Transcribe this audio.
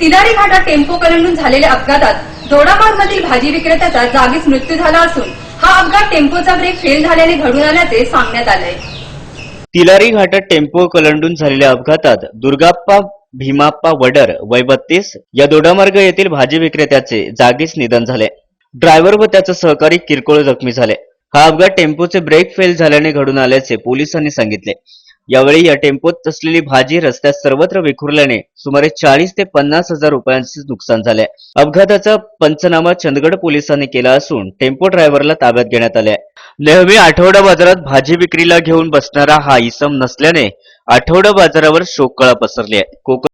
तिलारी घाटात टेम्पो कलंडून झालेल्या अपघातात दोडामार्गमधील भाजी विक्रेत्याचा जागीच मृत्यू झाला असून हा अपघात टेम्पोचा ब्रेक फेल झाल्याने घडून आल्याचे सांगण्यात आलंय. तिलारी घाटात टेम्पो कलंडून झालेल्या अपघातात दुर्गाप्पा भीमाप्पा वडर वय बत्तीस या दोडामार्ग येथील भाजी विक्रेत्याचे जागीच निधन झाले. ड्रायव्हर व त्याचा सहकारी किरकोळ जखमी झाले. हा अपघात टेम्पोचे ब्रेक फेल झाल्याने घडून आल्याचे पोलिसांनी सांगितले. यावेळी या टेम्पोत असलेली भाजी रस्त्यात सर्वत्र विखुरल्याने सुमारे चाळीस ते पन्नास हजार रुपयांचे नुकसान झाले. अपघाताचा पंचनामा चंदगड पोलिसांनी केला असून टेम्पो ड्रायव्हरला ताब्यात घेण्यात आले. नेहमी आठवडा बाजारात भाजी विक्रीला घेऊन बसणारा हा इसम नसल्याने आठवडा बाजारावर शोककळा पसरली. आहे कोकण